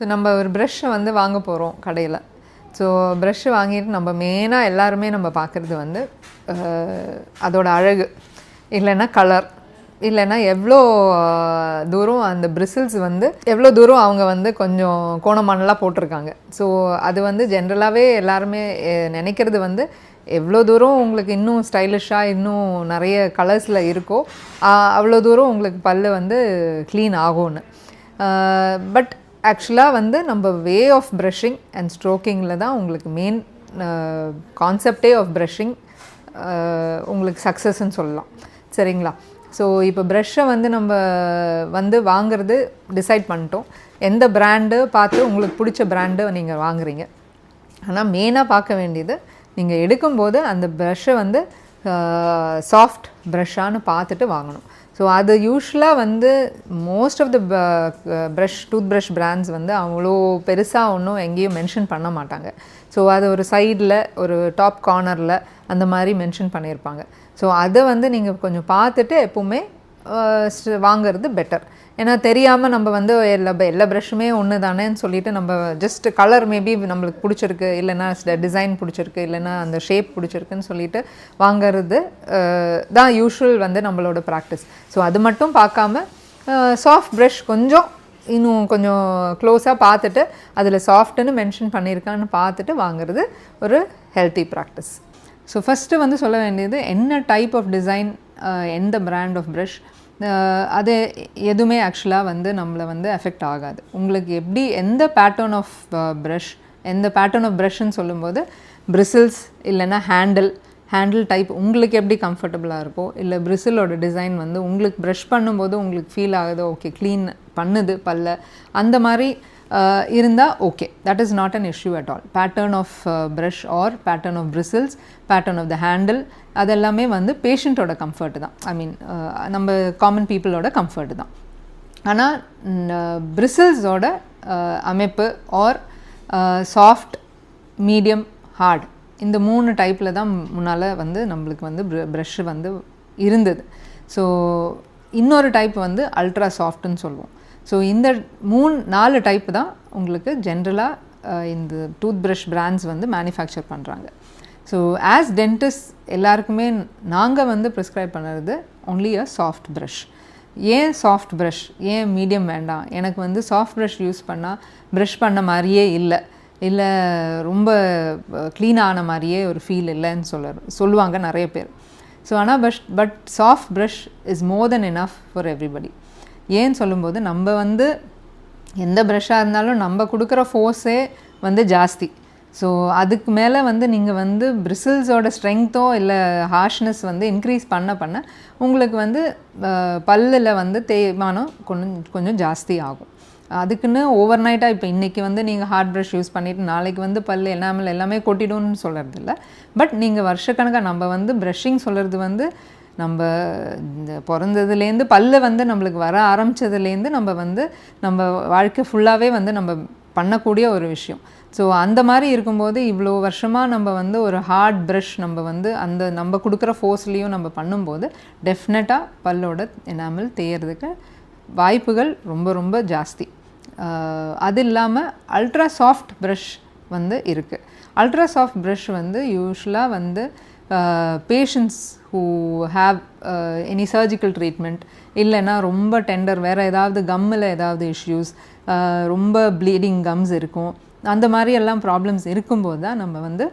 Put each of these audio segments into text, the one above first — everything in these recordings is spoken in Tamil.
ஸோ நம்ம ஒரு ப்ரெஷ்ஷை வந்து வாங்க போகிறோம் கடையில். ஸோ ப்ரெஷ்ஷை வாங்கிட்டு நம்ம மெயினாக எல்லாருமே நம்ம பார்க்குறது வந்து அதோட அழகு. இல்லைன்னா கலர் இல்லைன்னா எவ்வளோ தூரம் அந்த பிரிசில்ஸ் வந்து எவ்வளோ தூரம் அவங்க வந்து கொஞ்சம் கோணமானலாம் போட்டிருக்காங்க. ஸோ அது வந்து ஜென்ரலாகவே எல்லாருமே நினைக்கிறது வந்து எவ்வளோ தூரம் உங்களுக்கு இன்னும் ஸ்டைலிஷாக இன்னும் நிறைய கலர்ஸில் இருக்கோ அவ்வளோ தூரம் உங்களுக்கு பல்லு வந்து க்ளீன் ஆகும்னு. பட் ஆக்சுவலாக வந்து நம்ம வே ஆஃப் ப்ரஷிங் அண்ட் ஸ்ட்ரோக்கிங்கில் தான் உங்களுக்கு மெயின் கான்செப்டே ஆஃப் ப்ரஷிங் உங்களுக்கு சக்ஸஸ்ன்னு சொல்லலாம். சரிங்களா? ஸோ இப்போ ப்ரஷ்ஷை வந்து நம்ம வந்து வாங்குறது டிசைட் பண்ணிட்டோம். எந்த பிராண்டு பார்த்து உங்களுக்கு பிடிச்ச பிராண்டு நீங்கள் வாங்குறீங்க. ஆனால் மெயினாக பார்க்க வேண்டியது நீங்கள் எடுக்கும்போது அந்த ப்ரஷ்ஷை வந்து சாஃப்ட் ப்ரஷ்ஷான்னு பார்த்துட்டு வாங்கணும். ஸோ அது யூஸ்வலாக வந்து most of the brush tooth brush brands வந்து அவ்வளோ பெருசாக ஒன்றும் எங்கேயும் மென்ஷன் பண்ண மாட்டாங்க. ஸோ அது ஒரு சைடில் ஒரு டாப் கார்னரில் அந்த மாதிரி மென்ஷன் பண்ணியிருப்பாங்க. ஸோ அதை வந்து நீங்கள் கொஞ்சம் பார்த்துட்டு எப்போவுமே வாங்குறது பெட்டர் ஏன்னா தெரியாமல் நம்ம வந்து எல்லா எல்லா ப்ரஷ்ஷுமே ஒன்று தானேன்னு சொல்லிட்டு நம்ம ஜஸ்ட் கலர் மேபி நம்மளுக்கு பிடிச்சிருக்கு இல்லைன்னா டிசைன் பிடிச்சிருக்கு இல்லைன்னா அந்த ஷேப் பிடிச்சிருக்குன்னு சொல்லிட்டு வாங்கிறது தான் யூஷுவல் வந்து நம்மளோட ப்ராக்டிஸ் ஸோ அது மட்டும் பார்க்காம சாஃப்ட் ப்ரஷ் கொஞ்சம் இன்னும் கொஞ்சம் க்ளோஸாக பார்த்துட்டு அதில் சாஃப்ட்டுன்னு மென்ஷன் பண்ணியிருக்கான்னு பார்த்துட்டு வாங்குறது ஒரு ஹெல்த்தி ப்ராக்டிஸ் ஸோ ஃபஸ்ட்டு வந்து சொல்ல வேண்டியது என்ன டைப் ஆஃப் டிசைன் எந்த பிராண்ட் ஆஃப் ப்ரஷ் அது எதுவுமே ஆக்சுவலாக வந்து நம்மளை வந்து எஃபெக்ட் ஆகாது. உங்களுக்கு எப்படி எந்த பேட்டர்ன் ஆஃப் ப்ரஷ் எந்த பேட்டர்ன் ஆஃப் ப்ரஷ்ன்னு சொல்லும்போது பிரிசில்ஸ் இல்லைன்னா ஹேண்டில் ஹேண்டில் டைப் உங்களுக்கு எப்படி கம்ஃபர்டபுளாக இருக்கோ இல்லை பிரிசிலோட டிசைன் வந்து உங்களுக்கு ப்ரஷ் பண்ணும்போது உங்களுக்கு ஃபீல் ஆகுது ஓகே க்ளீன் பண்ணுது பல்ல அந்த மாதிரி இருந்தால் okay that is not an issue at all pattern of brush or pattern of bristles pattern of the handle அதெல்லாமே வந்து பேஷண்ட்டோட கம்ஃபர்ட் தான். ஐ மீன் நம்ம காமன் பீப்புளோட கம்ஃபர்ட் தான். ஆனால் பிரிசில்ஸோட அமைப்பு ஆர் சாஃப்ட் மீடியம் ஹார்ட் இந்த மூணு டைப்பில் தான் முன்னால் வந்து நம்மளுக்கு வந்து ப்ரெஷ்ஷு வந்து இருந்தது. ஸோ இன்னொரு டைப் வந்து அல்ட்ரா சாஃப்ட்னு சொல்லுவோம். ஸோ இந்த மூணு நாலு டைப் தான் உங்களுக்கு ஜென்ரலாக இந்த டூத் ப்ரஷ் பிராண்ட்ஸ் வந்து மேனுஃபேக்சர் பண்ணுறாங்க ஸோ ஆஸ் டென்டிஸ்ட் எல்லாருக்குமே நாங்கள் வந்து ப்ரிஸ்கிரைப் பண்ணுறது ஒன்லி அ சாஃப்ட் ப்ரஷ் ஏன் சாஃப்ட் ப்ரஷ் ஏன் மீடியம் வேண்டாம்? எனக்கு வந்து சாஃப்ட் ப்ரஷ் யூஸ் பண்ணால் ப்ரஷ் பண்ண மாதிரியே இல்லை. இல்லை ரொம்ப க்ளீனான மாதிரியே ஒரு ஃபீல் இல்லைன்னு சொல்ல சொல்லுவாங்க நிறைய பேர். ஸோ ஆனால் but but soft brush is more then enough for everybody ஏன்னு சொல்லும்போது நம்ம வந்து எந்த ப்ரஷ்ஷாக இருந்தாலும் நம்ம கொடுக்குற ஃபோர்ஸே வந்து ஜாஸ்தி. ஸோ அதுக்கு மேலே வந்து நீங்கள் வந்து பிரிசில்ஸோட ஸ்ட்ரெங்க்த்தோ இல்லை ஹார்ஷ்னஸ் வந்து இன்க்ரீஸ் பண்ண பண்ண உங்களுக்கு வந்து பல்லில் வந்து தேய்மானம் கொஞ்சம் கொஞ்சம் ஜாஸ்தி ஆகும். அதுக்குன்னு ஓவர் நைட்டாக இப்போ இன்றைக்கி வந்து நீங்கள் ஹார்ட் ப்ரஷ் யூஸ் பண்ணிவிட்டு நாளைக்கு வந்து பல் எனாமல் எல்லாமே கொட்டிடும்னு சொல்கிறது இல்லை பட் நீங்கள் வருஷக்கணக்காக நம்ம வந்து ப்ரஷிங் சொல்கிறது வந்து நம்ம இந்த பிறந்ததுலேருந்து பல்லு வந்து நம்மளுக்கு வர ஆரம்பித்ததுலேருந்து நம்ம வந்து நம்ம வாழ்க்கை ஃபுல்லாகவே வந்து நம்ம பண்ணக்கூடிய ஒரு விஷயம். ஸோ அந்த மாதிரி இருக்கும்போது இவ்வளோ வருஷமாக நம்ம வந்து ஒரு ஹார்ட் ப்ரஷ் நம்ம வந்து அந்த நம்ம கொடுக்குற ஃபோர்ஸ்லேயும் நம்ம பண்ணும்போது டெஃபினட்டாக பல்லோட எனாமல் தேயறதுக்கு வாய்ப்புகள் ரொம்ப ரொம்ப ஜாஸ்தி. அது இல்லாமல் அல்ட்ரா சாஃப்ட் ப்ரஷ் வந்து இருக்குது அல்ட்ரா சாஃப்ட் ப்ரஷ் வந்து யூஸ்வலாக வந்து patients who have any surgical treatment இல்லைன்னா ரொம்ப டெண்டர் வேறு ஏதாவது கம்மில் ஏதாவது இஷ்யூஸ் ரொம்ப ப்ளீடிங் கம்ஸ் இருக்கும். அந்த மாதிரி எல்லாம் ப்ராப்ளம்ஸ் இருக்கும்போது தான் நம்ம வந்து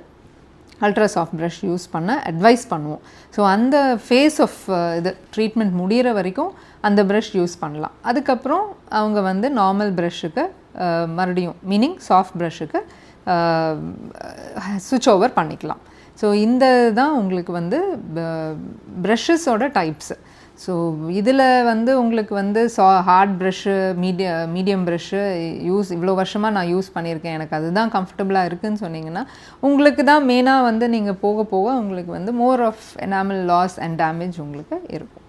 அல்ட்ரா சாஃப்ட் ப்ரஷ் யூஸ் பண்ண அட்வைஸ் பண்ணுவோம். ஸோ அந்த ஃபேஸ் ஆஃப் uh, இது ட்ரீட்மெண்ட் முடிகிற வரைக்கும் அந்த ப்ரஷ் யூஸ் பண்ணலாம். அதுக்கப்புறம் அவங்க வந்து நார்மல் ப்ரஷ்ஷுக்கு uh, மறுபடியும் மீனிங் சாஃப்ட் ப்ரஷ்ஷுக்கு சுவிட்ச் ஓவர் பண்ணிக்கலாம். ஸோ இந்த தான் உங்களுக்கு வந்து uh, ப்ரஷஸோட டைப்ஸு ஸோ இதில் வந்து உங்களுக்கு வந்து சா ஹார்ட் ப்ரஷ்ஷு மீடிய மீடியம் ப்ரஷ்ஷு யூஸ் இவ்வளோ வருஷமாக நான் யூஸ் பண்ணியிருக்கேன். எனக்கு அதுதான் கம்ஃபர்டபுளாக இருக்குதுன்னு சொன்னீங்கன்னா உங்களுக்கு தான் மெயினாக வந்து நீங்கள் போக போக உங்களுக்கு வந்து more of enamel loss and damage உங்களுக்கு இருக்கும்.